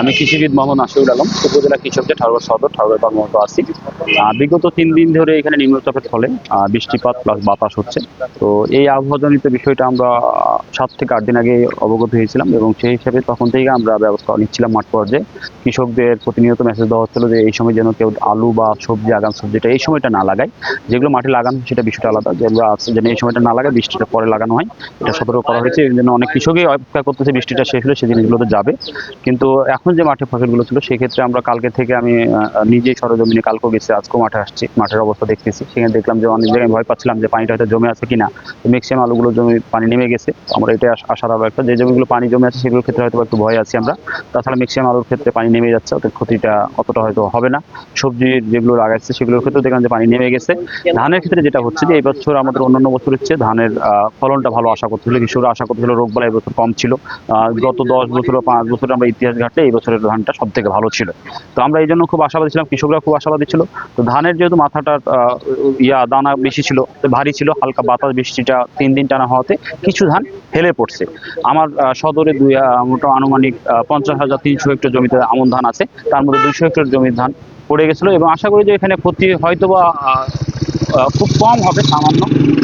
আমি কৃষিবিদ মোহাম্মদ নাসিরুল আলম উপজেলা কৃষকদের ঠাকুর সদর ঠাকুর কর্মরত আছি। বিগত তিন দিন ধরে এখানে নিম্নচাপের ফলে বৃষ্টিপাত প্লাস বাতাস হচ্ছে। তো এই আবহাওয়াজনিত বিষয়টা আমরা সাত থেকে আট দিন আগে অবগত হয়েছিলাম এবং সেই হিসাবে তখন থেকে আমরা ব্যবস্থা নিচ্ছিলাম মাঠ পর্যায়ে। কৃষকদের প্রতিনিয়ত মেসেজ দেওয়া হচ্ছিল যে, এই সময় যেন কেউ আলু বা সবজি, আগাম সবজিটা এই সময়টা না লাগায়। যেগুলো মাঠে লাগানো সেটা বিষয়টা আলাদা। যেগুলো আছে যেন এই সময়টা না লাগায়, বৃষ্টিটা পরে লাগানো হয়। এটা সতর্ক করা হয়েছে। এই জন্য অনেক কৃষকই অপেক্ষা করতেছে বৃষ্টিটা শেষ হলে সেই জিনিসগুলোতে যাবে। কিন্তু এখন যে মাঠে ফসলগুলো ছিল, সেক্ষেত্রে আমরা কালকে থেকে আমি নিজেই সরজমিনে কালকেও গেছি, আজকেও মাঠে আসছি, মাঠের অবস্থা দেখতেছি। সেখানে দেখলাম যে অনেক জায়গায় ভয় পাচ্ছিলাম যে পানিটা হয়তো জমে আছে কিনা। তো ম্যাক্সিমাম আলুগুলো জমি, পানি নেমে গেছে। আমরা এটা আশার আলো একটা, যে জমিগুলো পানি জমে আছে, সেগুলোর ক্ষেত্রে হয়তো একটু ভয় আছি আমরা। তাছাড়া ম্যাক্সিমাম আলুর ক্ষেত্রে পানি নেমে যাচ্ছে ওদের ক্ষতিটা অতটা হয়তো হবে না। সবজি যেগুলো লাগাচ্ছে সেগুলোর ক্ষেত্রে দেখলাম যে পানি নেমে গেছে। ধানের ক্ষেত্রে যেটা হচ্ছে যে এই বছর আমাদের অন্যান্য বছর হচ্ছে ধানের ফলনটা ভালো আশা করতেছিল, কৃষকরা আশা করতেছিল রোগ বালাই এবছর কম ছিল। গত দশ বছর পাঁচ বছর আমরা ইতিহাস ঘাটলে বছরের ধানটা সব থেকে ভালো ছিল। তো আমরা এই জন্য খুব আশাবাদী ছিলাম কৃষকরা খুব আশাবাদী ছিল। তো ধানের যেহেতু মাথাটার আহ, ইয়া দানা বেশি ছিল ভারী ছিল হালকা বাতাস বৃষ্টিটা তিন দিন টানা হওয়াতে কিছু ধান হেলে পড়ছে। আমার সদরে দুই মোটা আনুমানিক পঞ্চাশ হাজার তিনশো হেক্টর জমিতে আমন ধান আছে। তার মধ্যে দুইশো হেক্টর জমির ধান পড়ে গেছিল এবং আশা করি যে এখানে ক্ষতি হয়তো বা খুব কম হবে সামান্য।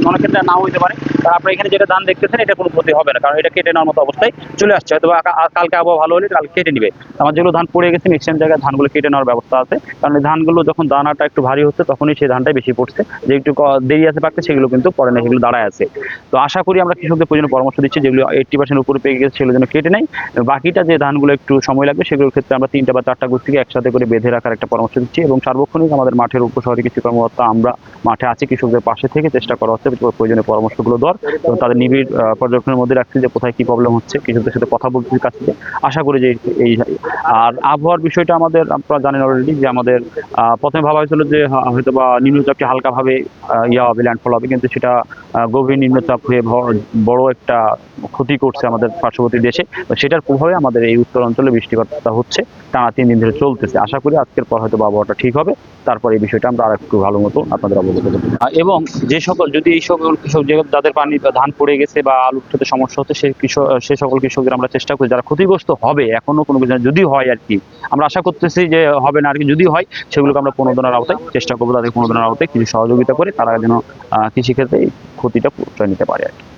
অনেক ক্ষেত্রে নাও হতে পারে। কারণ আপনারা এখানে যেটা ধান দেখতেছেন, এটা কোনো ক্ষতি হবে না। কারণ এটা কেটে নেওয়ার মতো অবস্থায় চলে আসছে। হয়তো কালকে আবহাওয়া ভালো হলে কালকে কেটে নিবে। আমার যেগুলো ধান পড়ে গেছে ম্যাক্সিমাম জায়গায় ধানগুলো কেটে নেওয়ার ব্যবস্থা আছে। কারণ ধানগুলো যখন দানাটা একটু ভারী হচ্ছে, তখনই সেই ধানটাই বেশি পড়ছে। যে একটু দেরি আছে পাকতে, সেগুলো কিন্তু পড়ে না, সেগুলো দাঁড়ায় আছে। তো আশা করি আমরা কৃষকদের প্রয়োজন পরামর্শ দিচ্ছি, যেগুলো এইটটি পার্সেন্ট উপরে পেয়ে গেছে, সেগুলো যেন কেটে নেয়। বাকিটা যে ধানগুলো একটু সময় লাগবে, সেগুলোর ক্ষেত্রে আমরা তিনটা বা চারটা গোষ্ঠীকে একসাথে করে বেঁধে রাখার একটা পরামর্শ দিচ্ছি। এবং সার্বক্ষণিক আমাদের মাঠের উপশহরে কৃষি কর্মকর্তা আমরা মাঠে আছি, কৃষকদের পাশে থেকে চেষ্টা করা হচ্ছে প্রয়োজনীয় পরামর্শগুলো দেওয়ার। এবং তাদের নিবিড় পর্যবেক্ষণের মধ্যে রাখছি যে কোথায় কি প্রবলেম হচ্ছে, কৃষকদের সাথে কথা বলতে কাছ আশা করি যে এই, আর আবহাওয়ার বিষয়টা আমাদের আপনারা জানেন অলরেডি যে আমাদের প্রথমে ভাবা হয়েছিল যে হয়তো বা নিম্নচাপটি হালকাভাবে ইয়া হবে ল্যান্ডফল হবে। কিন্তু সেটা গভীর নিম্নচাপ হয়ে বড় একটা ক্ষতি করছে আমাদের পার্শ্ববর্তী দেশে। সেটার প্রভাবে আমাদের এই উত্তর অঞ্চলে বৃষ্টিপাতটা হচ্ছে, টানা তিন দিন ধরে চলতেছে। আশা করি আজকের পর হয়তো আবহাওয়াটা ঠিক হবে। তারপর এই বিষয়টা আমরা আর একটু ভালো মতো আপনাদের অবগত করব এবং যে সকল, যদি এই সকল কৃষক, যে যাদের পানি ধান পড়ে গেছে বা আলু ক্ষেত্রে সমস্যা হচ্ছে সেই কৃষক সে সকল কৃষকদের আমরা চেষ্টা করি। যারা ক্ষতিগ্রস্ত হবে, এখনও কোনো কিছু যদি হয় আর কি, আমরা আশা করতেছি যে হবে না আর কি, যদি হয়, সেগুলোকে আমরা প্রণোদনার আওতায় চেষ্টা করব, তাদের প্রণোদনার আওতায় কিছু সহযোগিতা করে তারা যেন কৃষিক্ষেত্রে ক্ষতিটা প্রশ্রয় নিতে পারে আর কি।